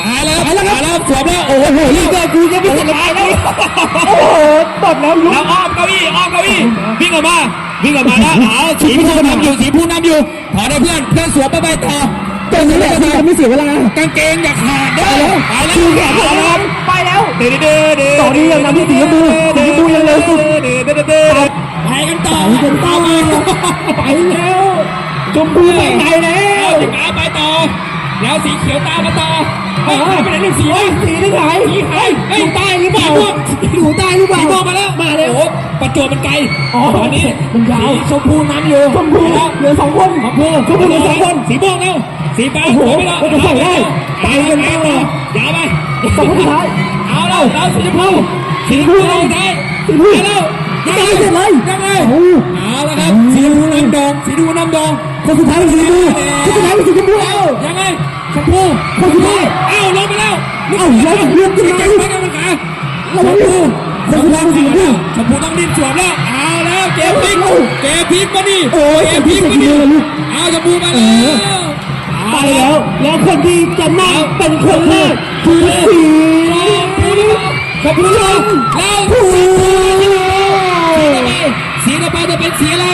มาแล้วมาแล้วมาแล้วสวมแล้วโอ้โหนี่ก็กูยังไม่เสร็จเลยแล้วโอ้โหตบแล้วลุกแล้วอ้อมเก้าอี้อ้อมเก้าอี้วิ่งออกมาวิ่งออกมาแล้วเอาสีผู้นำอยู่สีผู้นำอยู่ถอได้เพื่อนเพื่อนสวมไปไปต่อ ตรงนี้แหละที่ทำให้เสียเวลากางเกงอย่าขาดเด้อไปแล้วคือแขนไปแล้วไปแล้วเด้อเด้อเด้อตอนนี้ยังนำที่สีชมพูสีชมพูยังเร็วสุดเด้อเด้อเด้อไปกันต่อไปกันต่อไปแล้วชมพูไปไหนแล้เอาวสีฟ้าไปต่อ แล้วสีเขียวตามมาต่อเฮ้ยหายไปไหนลูกสีวะสีที่ไหนสีหายเฮ้ยอยู่ใต้หรือเปล่าสีม่วงอยู่ใต้หรือเปล่าสีม่วงมาแล้วมาแล้วโอ้โห ประจวบมันไกลอ๋อตอนนี้มันยาวสีชมพูน้ำอยู่ชมพูแล้วเหลือสองคนชมพูชมพูเหลือสองคนสีม่วงแล้วสีฟ้าโอ้โหไม่ได้มันจะใส่ได้ไปกันต่อยาวไปสองคนสุดท้ายเอาแล้วแล้วสีชมพูสีชมพูลงท้ายสีชมพูไปแล้วยังไงเสร็จเลยยังไงโอ้เอาแล้วครับสีชมพูน้ำดองสีชมพูน้ำดองคนสุดท้ายเป็นสีชมพูคนสุดท้ายเป็นสีชมพูเอ้าเอ้ายังไงชมพูคนสุดท้ายเอ้าลงไปแล้วเอ้าแล้วเรื่องขึ้นมาเก่งไปกันมันขาระวังดูคน สุดท้ายเป็นสีชมพูชมพูต้องรีบสวมแล้วเอาแล้วเกมพลิกเอ้าเกมพลิกมาดิโอ้ยเกมพลิกมาดิเกมพลิกเลยลูกเอาชมพูมาเอแล้วอไปแล้ว แล้วคนที่จะนั่งเป็นคนแรกคือสีชมพูลงแล้วผูสีต่อไปจะเป็นสีอะไร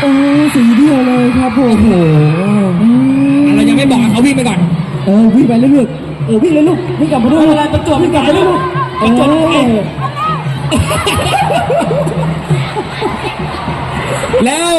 โอ้สีเดียวเลยครับโอ้โหเรายังไม่บอกเขาวิ่งไปก่อนเออวิ่งไปเรื่อยๆเออวิ่งเลยลูกวิ่งกลับมาด้วยอะไรประจวบวิ่งกลับมาด้วยลูก เองแล้ว